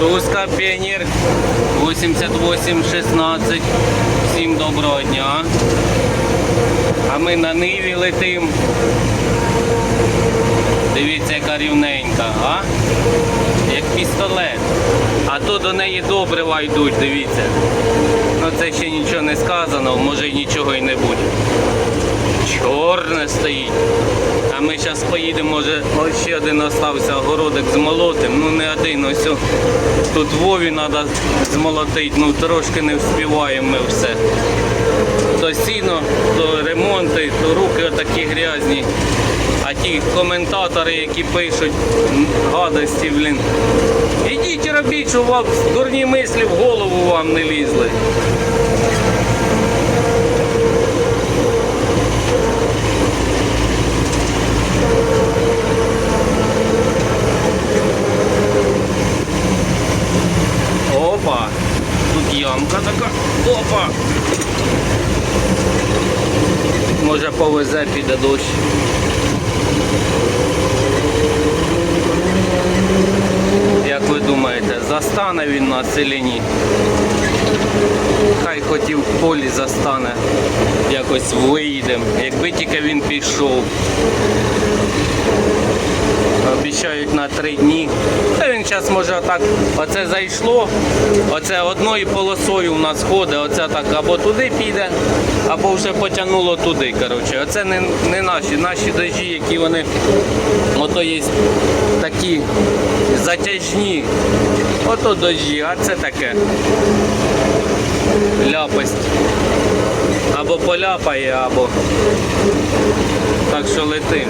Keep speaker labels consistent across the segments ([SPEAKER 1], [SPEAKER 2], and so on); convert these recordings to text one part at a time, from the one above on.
[SPEAKER 1] Кукурузка, піонер 8816. Всім доброго дня. А ми на ниві летим. Дивіться, яка рівненька, а? Як пістолет. А то до неї добрива йдуть, дивіться. Ну це ще нічого не сказано, може й нічого й не буде. Чорне стоїть. А ми зараз поїдемо, може, ось ще один остався огородик з молотим. Ну не один, ось о- тут Вові треба змолотити, ну трошки не вспіваємо ми все. То сіно, то ремонти, то руки отакі грязні. А ті коментатори, які пишуть гадості, блін. Ідіть робіть, щоб вам дурні мислі в голову вам не лізли. Може повезе піде дощ. Як ви думаєте, застане він на селіні? Хай хотів в полі застане. Якось виїдемо. Якби тільки він пішов. На три дні. Та він зараз може отак, оце зайшло, оце одною полосою у нас ходить, оце так або туди піде, або вже потягнуло туди. Коротше. Оце не, не наші, наші дожі, які вони ото є такі затяжні. Ото дожі, а це таке. Ляпость. Або поляпає, або. Так що летим.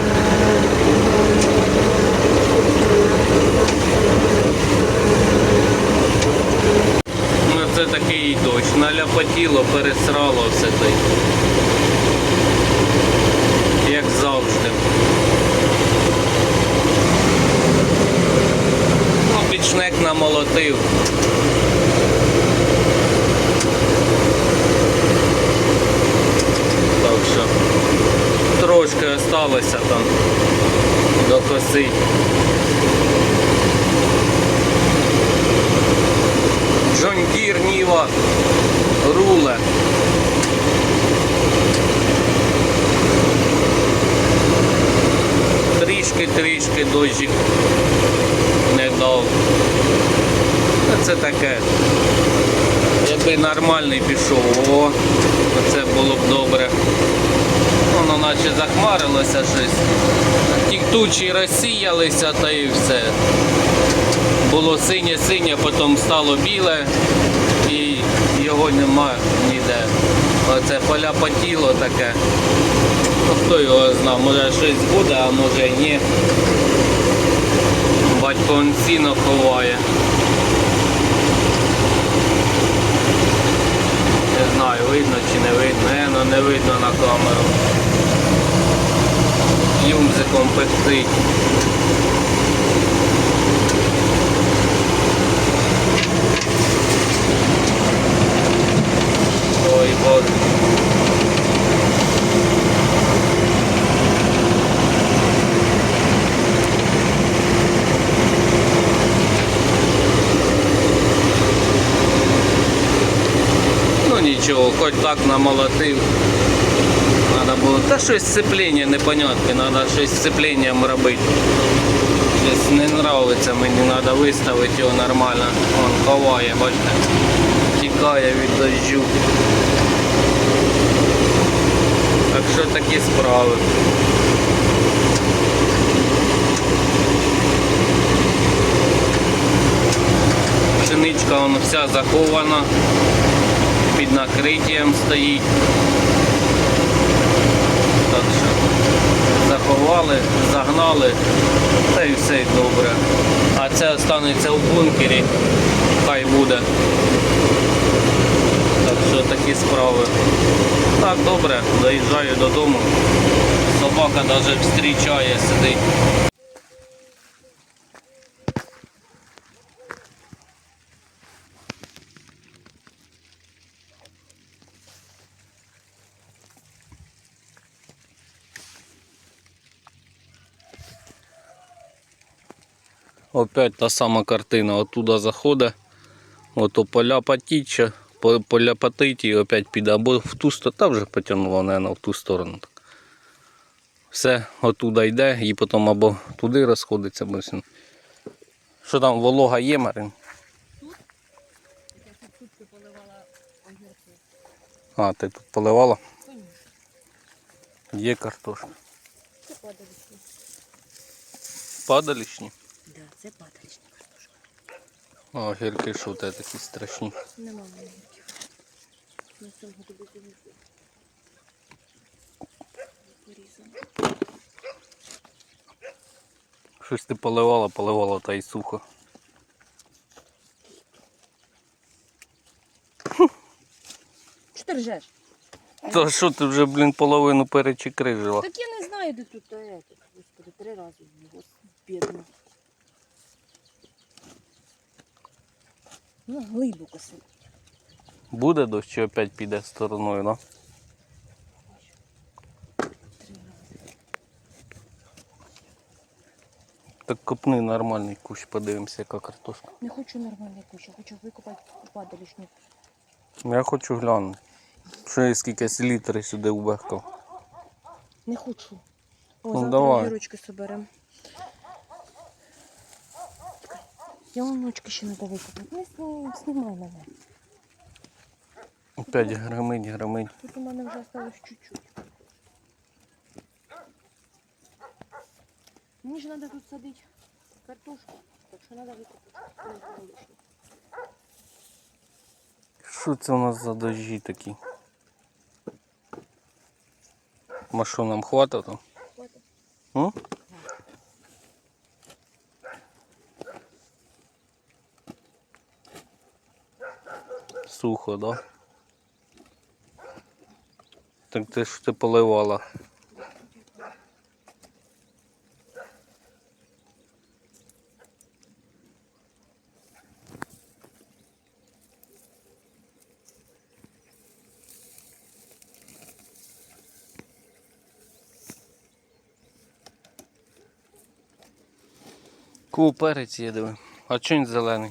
[SPEAKER 1] Ну це такий дощ. Наляпотіло, пересрало все той. Як завжди. Ну, намолотив. Так що трошки осталося там до коси. Джондір Ніва руле. Трішки-трішки дощик не дав. Це таке. Якби нормальний пішов, о, це було б добре. Воно наче захмарилося щось. Тучі розсіялися та і все було синє-синє, потім стало біле і його нема ніде. Оце поля потіло таке. Ну, хто його знав, може щось буде, а може і ні. Батько он сіно ховає. Не знаю, видно чи не видно. Е, ну не видно на камеру. Юмзиком пихтить. Ой, Боже. Ну нічого, хоч так намолотив. Щось сцеплення непонятне, треба щось сцепленням робити. Щось не нравиться мені, треба виставити його нормально. Он ховає, бачите. Тікає від дощу. Так що такі справи. Пшеничка вона вся захована, під накриттям стоїть. Так що заховали, загнали, та і все добре. А це останеться в бункері, хай буде. Так що такі справи. Так, добре, доїжджаю додому. Собака навіть встрічає, сидить. Опять та сама картина. Оттуда заходить, ото поляпатіча, по- поляпатить і опять піде. Або в ту сторону, та вже потягнуло, мабуть, в ту сторону. Все оттуда йде і потім або туди розходиться. Або... Що там, волога є, Марин? А, ти тут поливала? Є картошка.
[SPEAKER 2] Це падалішні. Це падалішня картошка.
[SPEAKER 1] А, гірки що те такі страшні.
[SPEAKER 2] Нема огірків. На цьому тобі завезу. Порізано.
[SPEAKER 1] Щось ти поливала, поливала та й сухо.
[SPEAKER 2] Що ти ржеш?
[SPEAKER 1] Та що ти вже, блін, половину перечекрижила?
[SPEAKER 2] Так я не знаю, де тут е, тут, Господи, три рази його бідно. Ну, глибоко сидить.
[SPEAKER 1] Буде дощ чи опять піде стороною, да? Так копни нормальний кущ, подивимося, яка картошка.
[SPEAKER 2] Не хочу нормальний кущ, я хочу викопати падалішню.
[SPEAKER 1] Ну, Я хочу глянути. Що я скільки літри сюди убехкав.
[SPEAKER 2] Не хочу. О,
[SPEAKER 1] Ну,
[SPEAKER 2] завтра
[SPEAKER 1] давай.
[SPEAKER 2] огірочки соберемо. Я онучки ще треба викопати. Не сні- знімай мене.
[SPEAKER 1] Опять гримить, гримить.
[SPEAKER 2] Тут у мене вже осталось чуть-чуть. Мені ж треба тут садити картошку, так що треба викопати. Ой.
[SPEAKER 1] Що це у нас за дощі такі? Ма що нам хватить?
[SPEAKER 2] Хватить.
[SPEAKER 1] М? Сухо, да? Так ти ж ти поливала. Ку перець є диви. А він зелений?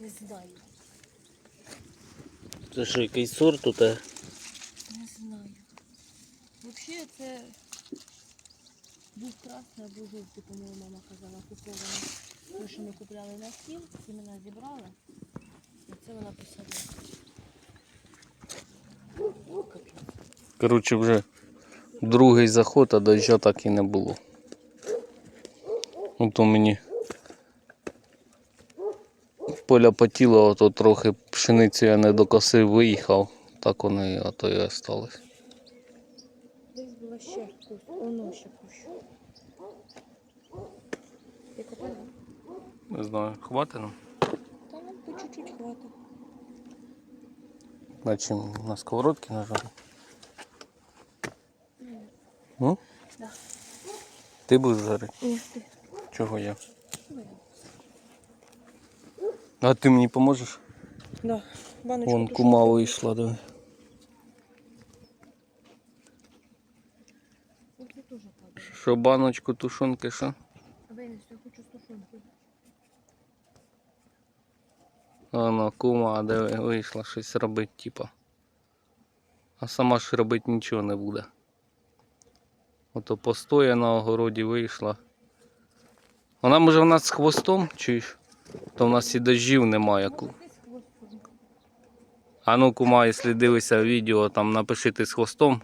[SPEAKER 2] Не знаю.
[SPEAKER 1] Це що, якийсь сорт тут?
[SPEAKER 2] Не знаю. Взагалі це був красний або жовтий, по-моєму, мама казала, купований. Те, що ми купляли на стіл, сімена зібрала. І це вона посадила.
[SPEAKER 1] Коротше, вже другий заход, а доща так і не було. Ну то мені поля потіло, то трохи пшеницю я не докосив, виїхав. Так воно і а то і осталось.
[SPEAKER 2] Десь була ще кусь, воно ще кущ. Ти копала?
[SPEAKER 1] Не знаю, хватить нам?
[SPEAKER 2] Та нам по чуть-чуть хватить.
[SPEAKER 1] На чим на сковородки нажали? Ну?
[SPEAKER 2] Да.
[SPEAKER 1] Ти будеш жарити?
[SPEAKER 2] Ні, ти.
[SPEAKER 1] Чого я?
[SPEAKER 2] Ну,
[SPEAKER 1] А ти мені поможеш?
[SPEAKER 2] Да, баночку
[SPEAKER 1] Вон
[SPEAKER 2] тушонки.
[SPEAKER 1] кума вийшла,
[SPEAKER 2] падає.
[SPEAKER 1] Що баночку тушонки, що?
[SPEAKER 2] Винесу, я хочу з тушонкою.
[SPEAKER 1] Воно, кума, диви, вийшла щось робить, типа. А сама ж робити нічого не буде. Ото постоя на огороді вийшла. Вона може в нас з хвостом, чуєш? То в нас і дождів немає. А ну, кума, якщо дивишся відео, там напиши з хвостом.